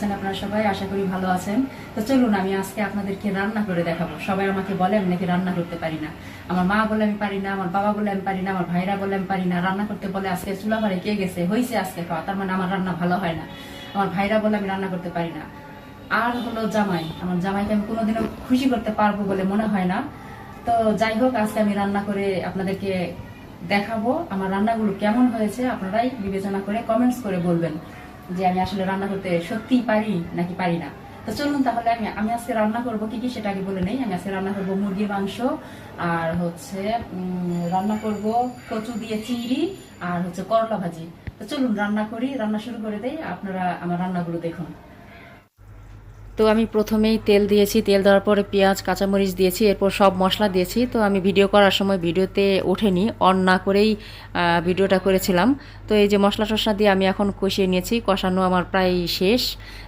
আছেন আপনারা সবাই, আশা করি ভালো আছেন। তো চলুন, আমি আজকে আপনাদেরকে রান্না করে দেখাবো। সবাই আমাকে বলে, আমি নাকি রান্না করতে পারি না। আমার মা বলে, আমি পারি না। আমার বাবা বলে, আমি পারি না। আমার ভাইরা বলে, আমি পারি না। রান্না করতে বলে, আজকে চুলা ঘরে কে গেছে? হয়েছে আজকে খাওয়া। তার মানে আমার রান্না ভালো হয় না। আমার ভাইরা বলে, আমি রান্না করতে পারি না। আর হলো জামাই। আমার জামাইকে আমি কোনোদিনও খুশি করতে পারব বলে মনে হয় না। তো যাই হোক, আজকে আমি রান্না করে আপনাদেরকে দেখাবো। আমার রান্নাগুলো কেমন হয়েছে, আপনারাই বিবেচনা করে কমেন্টস করে বলবেন। যে আমি আসলে রান্না করতে সত্যিই পারি নাকি পারি না। তো চলুন তাহলে আমি আমি আজকে রান্না করব, কি কি সেটা আগে বলে নেই। আমি আজকে রান্না করব মুরগির মাংস, আর হচ্ছে রান্না করব কচু দিয়ে চিংড়ি, আর হচ্ছে করলা ভাজি। তো চলুন রান্না করি, রান্না শুরু করে দেই। আপনারা আমার রান্নাগুলো দেখুন। তো আমি প্রথমেই তেল দিয়েছি, তেল দেওয়ার পরে পেঁয়াজ, কাঁচামরিচ দিয়েছি, এরপর সব মশলা দিয়েছি। তো আমি ভিডিও করার সময় ভিডিওতে ওঠেনি, অন না করেই ভিডিওটা করেছিলাম। তো এই যে মশলা টশলা দিয়ে আমি এখন কষিয়ে নিয়েছি, কষানো আমার প্রায় শেষ।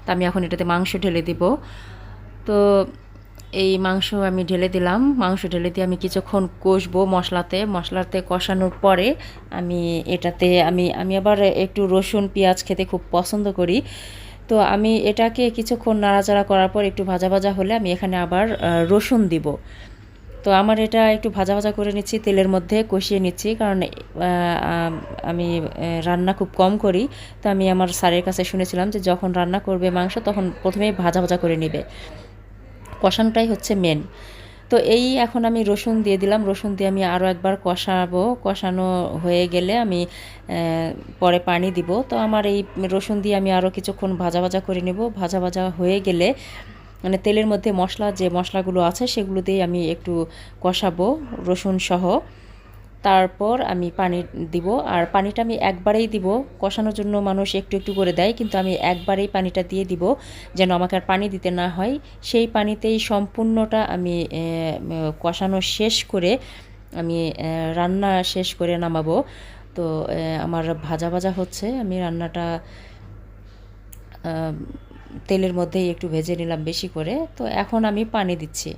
তো আমি এখন এটাতে মাংস ঢেলে দিব। তো এই মাংস আমি ঢেলে দিলাম। মাংস ঢেলে দিয়ে আমি কিছুক্ষণ কষবো মশলাতে। মশলাতে কষানোর পরে আমি এটাতে, আমি আমি আবার একটু রসুন, পেঁয়াজ খেতে খুব পছন্দ করি। তো আমি এটাকে কিছুক্ষণ নাড়াচাড়া করার পর একটু ভাজা ভাজা হলে আমি এখানে আবার রসুন দিব। তো আমার এটা একটু ভাজা ভাজা করে নিচ্ছি, তেলের মধ্যে কষিয়ে নিচ্ছি, কারণ আমি রান্না খুব কম করি। তো আমি আমার স্যারের কাছে শুনেছিলাম যে যখন রান্না করবে মাংস তখন প্রথমেই ভাজা ভাজা করে নেবে। কষানটাই হচ্ছে মেন তো এই এখন আমি রসুন দিয়ে দিলাম। রসুন দিয়ে আমি আরও একবার কষাবো। কষানো হয়ে গেলে আমি পরে পানি দিব। তো আমার এই রসুন দিয়ে আমি আরও কিছুক্ষণ ভাজা ভাজা করে নেব। ভাজা ভাজা হয়ে গেলে মানে তেলের মধ্যে মশলা যে মশলাগুলো আছে সেগুলো দিয়ে আমি একটু কষাবো রসুন সহ। তারপর আমি পানি দিব, আর পানিটা আমি একবারেই দিব। কষানোর জন্য মানুষ একটু একটু করে দেয়, কিন্তু আমি একবারেই পানিটা দিয়ে দিব, যেন আমাকে আর পানি দিতে না হয়। সেই পানিতেই সম্পূর্ণটা আমি কষানো শেষ করে আমি রান্না শেষ করে নামাবো। তো আমার ভাজা ভাজা হচ্ছে, আমি রান্নাটা তেলের মধ্যেই একটু ভেজে নিলাম বেশি করে। তো এখন আমি পানি দিচ্ছি।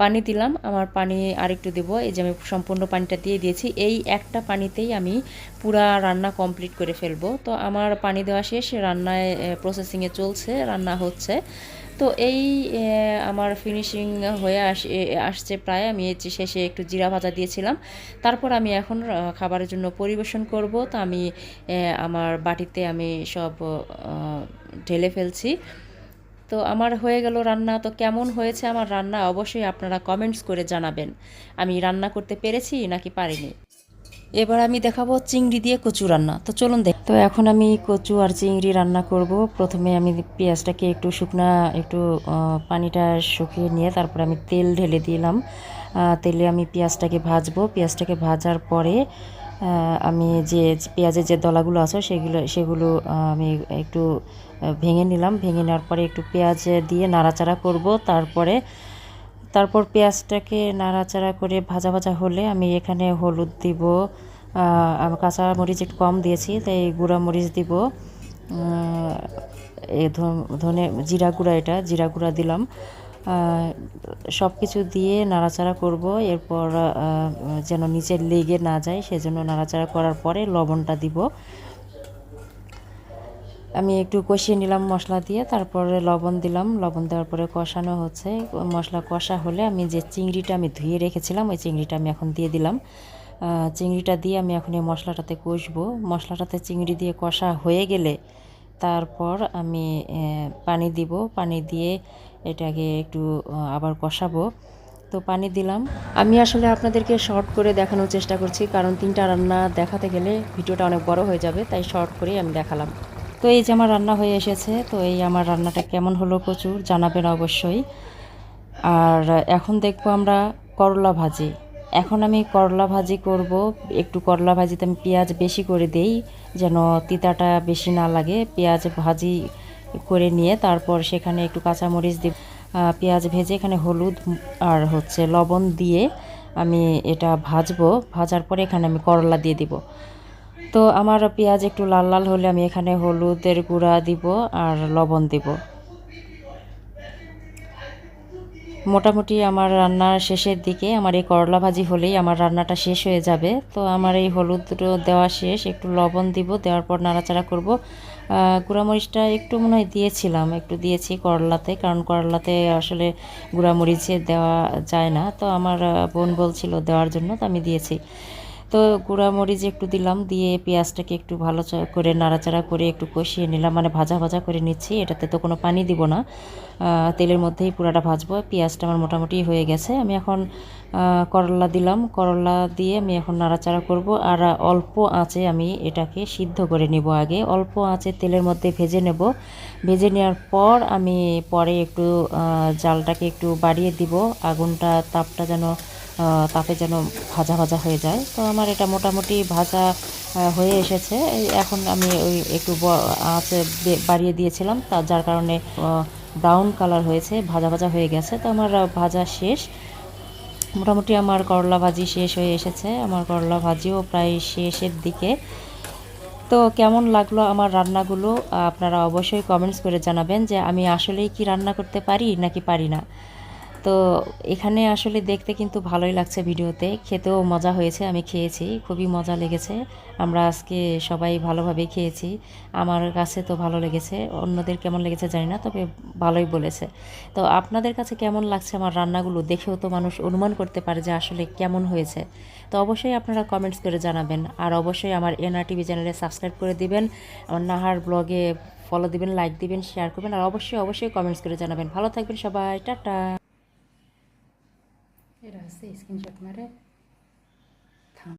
পানি দিলাম। আমার পানি আরেকটু দেবো। এই যে আমি সম্পূর্ণ পানিটা দিয়ে দিয়েছি। এই একটা পানিতেই আমি পুরা রান্না কমপ্লিট করে ফেলব। তো আমার পানি দেওয়া শেষ। রান্নায় প্রসেসিংয়ে চলছে। রান্না হচ্ছে। তো এই আমার ফিনিশিং হয়ে আস আসছে প্রায়। আমি শেষে একটু জিরা ভাজা দিয়েছিলাম। তারপর আমি এখন খাবারের জন্য পরিবেশন করব। তো আমি আমার বাটিতে আমি সব ঢেলে ফেলছি। তো আমার হয়ে গেল রান্না। তো কেমন হয়েছে আমার রান্না অবশ্যই আপনারা কমেন্টস করে জানাবেন। আমি রান্না করতে পেরেছি নাকি পারিনি? এবার আমি দেখাবো চিংড়ি দিয়ে কচু রান্না। তো চলুন দেখ তো এখন আমি কচু আর চিংড়ি রান্না করব। প্রথমে আমি পেঁয়াজটাকে একটু শুকনা, একটু পানিটা শুকিয়ে নিয়ে তারপর আমি তেল ঢেলে দিলাম। তেলে আমি পেঁয়াজটাকে ভাজবো। পেঁয়াজটাকে ভাজার পরে আমি যে পেঁয়াজের যে দলাগুলো আছে সেগুলো সেগুলো আমি একটু ভেঙে নিলাম। ভেঙে নেওয়ার পরে একটু পেঁয়াজ দিয়ে নাড়াচাড়া করব। তারপরে, তারপর পেঁয়াজটাকে নাড়াচাড়া করে ভাজা ভাজা হলে আমি এখানে হলুদ দিব। কাঁচা মরিচ একটু কম দিয়েছি, তাই গুঁড়া মরিচ দিব। ধনে জিরা গুঁড়া এটা, জিরা গুঁড়া দিলাম। সব কিছু দিয়ে নাড়াচাড়া করব। এরপর যেন নিচে লেগে না যায়, সেজন্য নাড়াচাড়া করার পরে লবণটা দিব। আমি একটু কষিয়ে নিলাম মশলা দিয়ে, তারপরে লবণ দিলাম। লবণ দেওয়ার পরে কষানো হচ্ছে। মশলা কষা হলে আমি যে চিংড়িটা আমি ধুয়ে রেখেছিলাম, ওই চিংড়িটা আমি এখন দিয়ে দিলাম। চিংড়িটা দিয়ে আমি এখন এই মশলাটাতে কষবো। মশলাটাতে চিংড়ি দিয়ে কষা হয়ে গেলে তারপর আমি পানি দিব। পানি দিয়ে এটাকে একটু আবার কষাবো। তো পানি দিলাম। আমি আসলে আপনাদেরকে শর্ট করে দেখানোর চেষ্টা করছি, কারণ তিনটা রান্না দেখাতে গেলে ভিডিওটা অনেক বড় হয়ে যাবে, তাই শর্ট করেই আমি দেখালাম। তো এই যে আমার রান্না হয়ে এসেছে, তো এই আমার রান্নাটা কেমন হলো প্রচুর জানাবেন অবশ্যই। আর এখন দেখব আমরা করলা ভাজি। এখন আমি করলা ভাজি করব, একটু করলা ভাজিতে আমি পেঁয়াজ বেশি করে দেই, যেন তিতাটা বেশি না লাগে। পেঁয়াজ ভাজি করে নিয়ে তারপর সেখানে একটু কাঁচামরিচ দিব পেঁয়াজ ভেজে এখানে হলুদ আর হচ্ছে লবণ দিয়ে আমি এটা ভাজবো। ভাজার পরে এখানে আমি করলা দিয়ে দিব। তো আমার পেঁয়াজ একটু লাল লাল হলে আমি এখানে হলুদের গুঁড়া দিব আর লবণ দিব। মোটামুটি আমার রান্নার শেষের দিকে আমার এই করলা ভাজি হলেই আমার রান্নাটা শেষ হয়ে যাবে। তো আমার এই হলুদ দেওয়া শেষ, একটু লবণ দিব, দেওয়ার পর নাড়াচাড়া করব। গুঁড়ামরিচটা একটু মনে হয় দিয়েছিলাম, একটু দিয়েছি করলাতে, কারণ করলাতে আসলে গুঁড়ামরিচে দেওয়া যায় না। তো আমার বোন বলছিল দেওয়ার জন্য, তো আমি দিয়েছি। তো গুঁড়া মরিচ একটু দিলাম, দিয়ে পেঁয়াজটাকে একটু ভালো করে নাড়াচাড়া করে একটু কষিয়ে নিলাম। মানে ভাজা ভাজা করে নিচ্ছি, এটাতে তো কোনো পানি দিব না। তেলের মধ্যেই পুরাটা ভাজবো। পেঁয়াজটা আমার মোটামুটি হয়ে গেছে। আমি এখন করলা দিলাম। করলা দিয়ে আমি এখন নাড়াচাড়া করব। আর অল্প আঁচে আমি এটাকে সিদ্ধ করে নেব আগে। অল্প আঁচে তেলের মধ্যে ভেজে নেব। ভেজে নেওয়ার পর আমি পরে একটু জালটাকে একটু বাড়িয়ে দিব। আগুনটা, তাপটা যেন তাপে যেন ভাজা ভাজা হয়ে যায়। তো আমার এটা মোটামুটি ভাজা হয়ে এসেছে। এখন আমি ওই একটু আঁচে বাড়িয়ে দিয়েছিলাম। তা যার কারণে ব্রাউন কালার হয়েছে, ভাজা ভাজা হয়ে গেছে। তো আমার ভাজা শেষ। মোটামুটি আমার করলা ভাজি শেষ হয়ে এসেছে। আমার করলা ভাজিও প্রায় শেষের দিকে। তো কেমন লাগল আমার রান্নাগুলো? আপনারা অবশ্যই কমেন্টস করে জানাবেন যে আমি আসলেই কি রান্না করতে পারি নাকি পারি না। তো এখানে আসলে দেখতে কিন্তু ভালোই লাগছে ভিডিওতে। খেতেও মজা হয়েছে, আমি খেয়েছি, খুবই মজা লেগেছে। আমরা আজকে সবাই ভালোভাবে খেয়েছি। আমার কাছে তো ভালো লেগেছে, অন্যদের কেমন লেগেছে জানি না, তবে ভালোই বলেছে। তো আপনাদের কাছে কেমন লাগছে আমার রান্নাগুলো? দেখেও তো মানুষ অনুমান করতে পারে যে আসলে কেমন হয়েছে। তো অবশ্যই আপনারা কমেন্টস করে জানাবেন। আর অবশ্যই আমার এনআর টিভি চ্যানেলে সাবস্ক্রাইব করে দিবেন, আমার নাহার ব্লগে ফলো দিবেন লাইক দিবেন শেয়ার করবেন, আর অবশ্যই অবশ্যই কমেন্টস করে জানাবেন। ভালো থাকবেন সবাই, টাটা! এটা হচ্ছে স্ক্রিনশট মারে